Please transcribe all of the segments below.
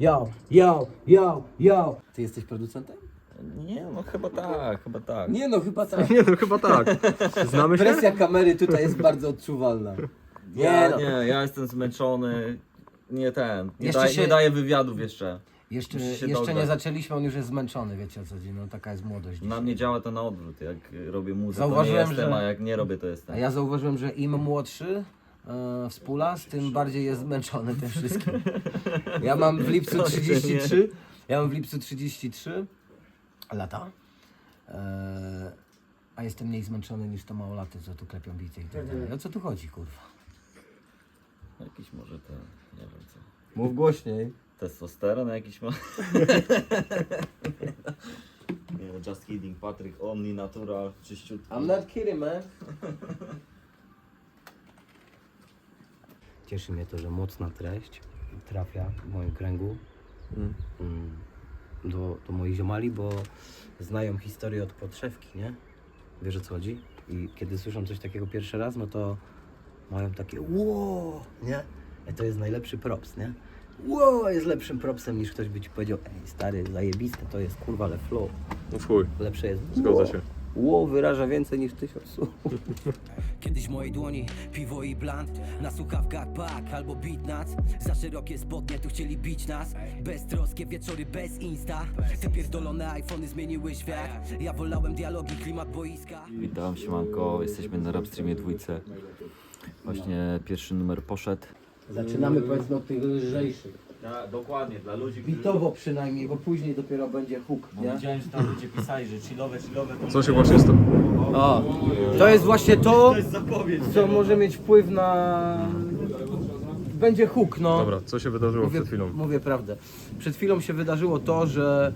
Yo, yo, yo, yo. Ty jesteś producentem? Nie, no chyba tak, chyba tak. Nie no, chyba tak. Nie no, chyba tak. Znamy się? Presja kamery tutaj jest bardzo odczuwalna. Nie ja, no. nie, ja jestem zmęczony. Nie ten. Nie, Jeszcze daj, się- nie daję wywiadów jeszcze. Jeszcze, się jeszcze nie dograć. zaczęliśmy, on już jest zmęczony, wiecie o co chodzi, no taka jest młodość. Na dzisiaj. mnie działa to na odwrót. Jak robię muzę, to nie Zauważyłem, jestem, że- a jak nie robię, to A jestem. ja zauważyłem, że im młodszy e, współlas, tym bardziej jest zmęczony tym wszystkim. Ja mam w lipcu To się 33, ja mam w lipcu 33 lata, e, a jestem mniej zmęczony niż to małolaty, co tu klepią bity i tak dalej. O co tu chodzi, kurwa? Jakiś może ten, nie wiem co. Mów głośniej. Testosteron jakiś ma. nie, just kidding, Patryk, Omni Natural, czyściutki. I'm not kidding, man. Cieszy mnie to, że mocna treść trafia w moim kręgu Mm. mm, do, do moich ziomali, bo znają historię od podszewki, nie? Wiesz o co chodzi? I kiedy słyszą coś takiego pierwszy raz, no to mają takie ło, nie? I to jest najlepszy props, nie? Ło, jest lepszym propsem niż ktoś by ci powiedział, ej stary, zajebiste, to jest kurwa, ale flow. No w chuj, Lepsze jest zgodzę się. Ło wyraża więcej niż tysiąc słów. Kiedyś w mojej dłoni piwo i blunt Na słuchawkach pak albo beat nas Za szerokie spodnie tu chcieli bić nas Beztroskie wieczory bez insta Te pierdolone iPhony zmieniły świat Ja wolałem dialogi, klimat boiska Witam, siemanko, jesteśmy na Rapstreamie dwójce. Właśnie pierwszy numer poszedł. Zaczynamy powiedzmy od tych lżejszych. Dokładnie, dla ludzi, Bitowo przynajmniej, bo później dopiero będzie hook, nie? Widziałem, że tam ludzie pisali, że chillowe, chillowe to Co się właśnie stało? O, to jest właśnie to, jest zapowiedź. co może mieć wpływ na... Będzie hook, no. Dobra, co się wydarzyło Mówię, przed chwilą? mówię prawdę. Przed chwilą się wydarzyło to, że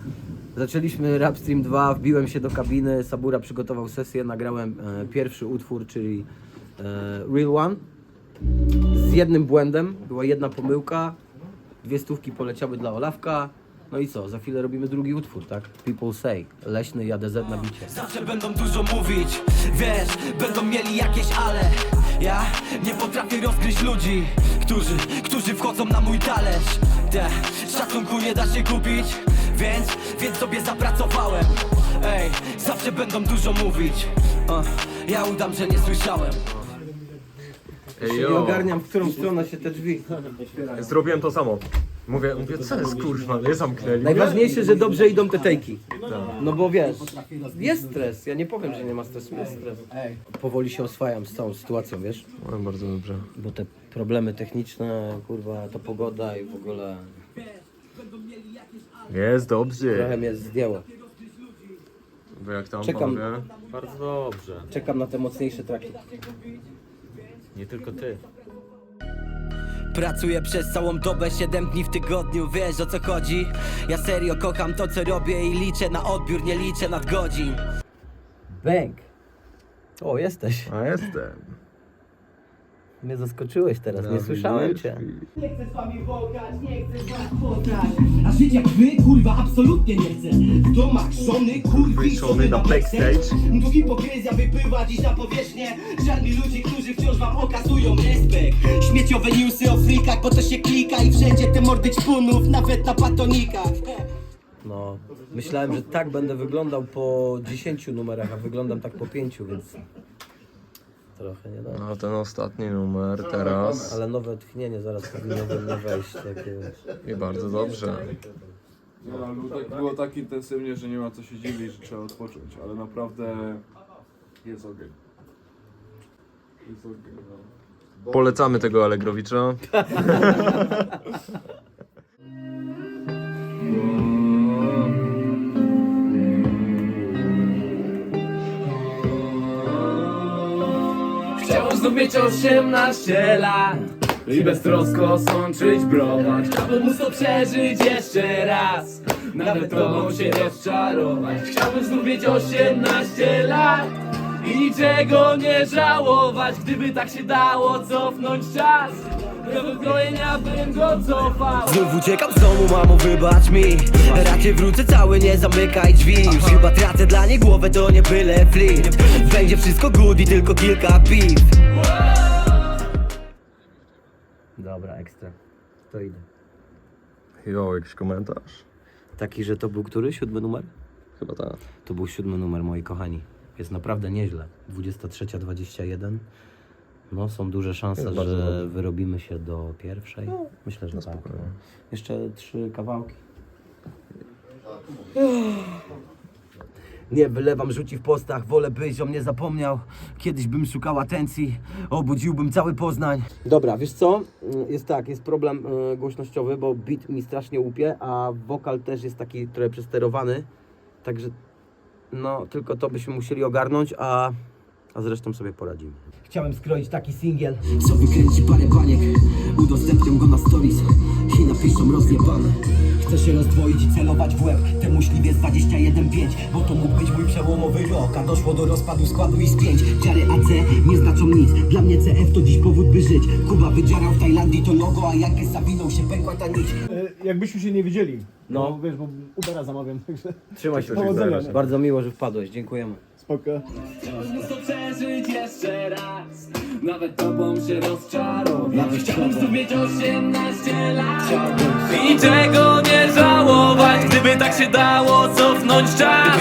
zaczęliśmy Rap Stream 2, wbiłem się do kabiny, Sabura przygotował sesję, nagrałem e, pierwszy utwór, czyli e, Real One. Z jednym błędem, była jedna pomyłka, dwie stówki poleciały dla Olawka. No i co, za chwilę robimy drugi utwór, tak? People Say, Leśny i ADZ na bicie. Zawsze będą dużo mówić Wiesz, będą mieli jakieś ale Ja nie potrafię rozgryźć ludzi Którzy, którzy wchodzą na mój talerz Te, szacunku nie da się kupić Więc, więc sobie zapracowałem Ej, zawsze będą dużo mówić uh, Ja udam, że nie słyszałem Ej, Nie ogarniam, w którą stronę się te drzwi otwierają. Zrobiłem to samo. Mówię, mówię, co jest kurwa, nie zamknęli. Najważniejsze, że dobrze idą te tejki. No bo wiesz, jest stres. Ja nie powiem, że nie ma stresu, jest stres. Powoli się oswajam z całą sytuacją, wiesz? No, bardzo dobrze. Bo te problemy techniczne, kurwa, ta pogoda i w ogóle Jest trochę dobrze. mnie zdjęło. Wy jak tam Czekam. panowie? Bardzo dobrze. Czekam na te mocniejsze traki. Nie tylko ty. Pracuję przez całą dobę, 7 dni w tygodniu, wiesz o co chodzi? Ja serio kocham to co robię i liczę na odbiór, nie liczę nadgodzin Bang! O, jesteś. A jestem. Mnie zaskoczyłeś teraz, nie słyszałem cię. Nie chcę z wami wąchać, nie chcę z was poznać A żyć jak wy, kurwa, absolutnie nie chcę. W domach żony, kurwi, żony na backstage? Tu hipokryzja wypływa dziś na powierzchnię. Żal mi ludzi, którzy wciąż wam okazują respekt. Śmieciowe newsy o frikach, bo to się klika? I wszędzie te mordy ćpunów, nawet na batonikach No, myślałem, że tak będę wyglądał po 10 numerach, a wyglądam tak po 5, więc trochę nie da. No ten ostatni numer teraz. Ale nowe tchnienie zaraz powinno we mnie wejść. I bardzo dobrze. Nie, no, było tak, było tak intensywnie, że nie ma co się dziwić, że trzeba odpocząć, ale naprawdę jest ogień. Jest ogień, no. Polecamy tego Allegrowicza. Znów mieć 18 lat I beztrosko sączyć browar Chciałbym móc to przeżyć jeszcze raz. Nawet tobą się rozczarować Chciałbym znów mieć 18 lat I niczego nie żałować Gdyby tak się dało cofnąć czas Do wykrojenia bym go cofał Znów uciekam z domu, mamo wybacz mi Raczej wrócę cały, nie zamykaj drzwi Już chyba tracę dla niej głowę, to nie byle flip Będzie wszystko good i tylko kilka piw dobra, ekstra. To idę. Jo, jakiś komentarz? Taki, że to był który? Siódmy numer? Chyba tak. To był siódmy numer, moi kochani. Jest naprawdę nieźle. 23.21. No, są duże szanse, Jest bardzo że dobrze. wyrobimy się do pierwszej. Myślę, że No tak. spokojnie. Jeszcze trzy kawałki. Nie wylewam rzuci w postach, wolę byś o mnie zapomniał. Kiedyś bym szukał atencji, obudziłbym cały Poznań. Dobra, wiesz co? Jest tak, jest problem y, głośnościowy, bo beat mi strasznie łupie, a wokal też jest taki trochę przesterowany. Także no, tylko to byśmy musieli ogarnąć, a, a zresztą sobie poradzimy. Chciałem skroić taki singiel. Co wykręci parę baniek Udostępniam go na stories. I napiszą rozjebane. Chcę się rozdwoić i celować w łeb. Temu śliwie z 21.5 Bo to mógł być mój przełomowy rok A doszło do rozpadu składu i spięć Dziary AC nie znaczą nic. Dla mnie CF to dziś powód by żyć. Kuba wydziarał w Tajlandii to logo A jak zawinął się pękła ta nić Jakbyśmy się nie widzieli. No. No wiesz, bo Ubera zamawiam, także Trzymaj się. powodzenia. nie? Bardzo miło, że wpadłeś. Dziękujemy. Spoko. Móc to przeżyć jeszcze raz Nawet tobą się rozczarować Chciałbym znów mieć 18 lat I niczego nie żałować Gdyby tak się dało cofnąć czas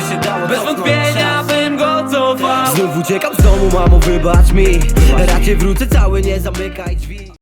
Bez wątpienia bym go cofał Znów uciekam z domu, mamo wybacz mi Raczej wrócę cały, nie zamykaj drzwi